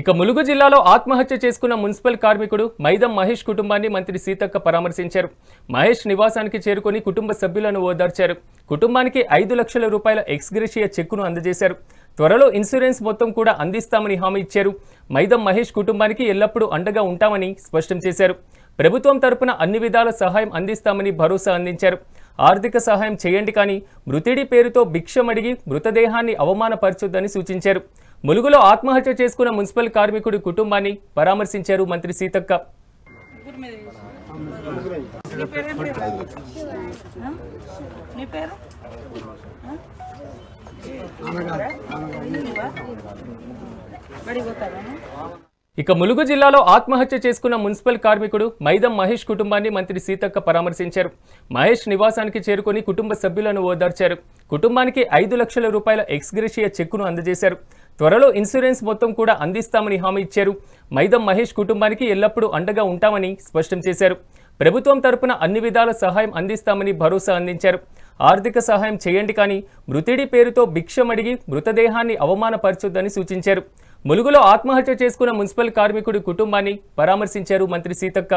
ఇక ములుగు జిల్లాలో ఆత్మహత్య చేసుకున్న మున్సిపల్ కార్మికుడు మైదం మహేష్ కుటుంబాన్ని మంత్రి సీతక్క పరామర్శించారు. మహేష్ నివాసానికి చేరుకొని కుటుంబ సభ్యులను ఓదార్చారు. కుటుంబానికి ఐదు లక్షల రూపాయల ఎక్స్గ్రేషియా చెక్కును అందజేశారు. త్వరలో ఇన్సూరెన్స్ మొత్తం కూడా అందిస్తామని హామీ ఇచ్చారు. మైదం మహేష్ కుటుంబానికి ఎల్లప్పుడూ అండగా ఉంటామని స్పష్టం చేశారు. ప్రభుత్వం తరపున అన్ని విధాల సహాయం అందిస్తామని భరోసా అందించారు. ఆర్థిక సహాయం చేయండి కానీ మృతిడి పేరుతో భిక్షం అడిగి మృతదేహాన్ని అవమానపరచొద్దని సూచించారు. ములుగులో ఆత్మహత్య చేసుకున్న మున్సిపల్ కార్మికుడి కుటుంబాన్ని పరామర్శించారు మంత్రి సీతక్క. నీ పేరేం? ఇక ములుగు జిల్లాలో ఆత్మహత్య చేసుకున్న మున్సిపల్ కార్మికుడు మైదం మహేష్ కుటుంబాన్ని మంత్రి సీతక్క పరామర్శించారు. మహేష్ నివాసానికి చేరుకొని కుటుంబ సభ్యులను ఓదార్చారు. కుటుంబానికి ఐదు లక్షల రూపాయల ఎక్స్గ్రేషియా చెక్కును అందజేశారు. త్వరలో ఇన్సూరెన్స్ మొత్తం కూడా అందిస్తామని హామీ ఇచ్చారు. మైదం మహేష్ కుటుంబానికి ఎల్లప్పుడూ అండగా ఉంటామని స్పష్టం చేశారు. ప్రభుత్వం తరపున అన్ని విధాల సహాయం అందిస్తామని భరోసా అందించారు. ఆర్థిక సహాయం చేయండి కానీ మృతిడి పేరుతో భిక్షం అడిగి మృతదేహాన్ని అవమానపరచొద్దని సూచించారు. ములుగులో ఆత్మహత్య చేసుకున్న మున్సిపల్ కార్మికుడి కుటుంబాన్ని పరామర్శించారు మంత్రి సీతక్క.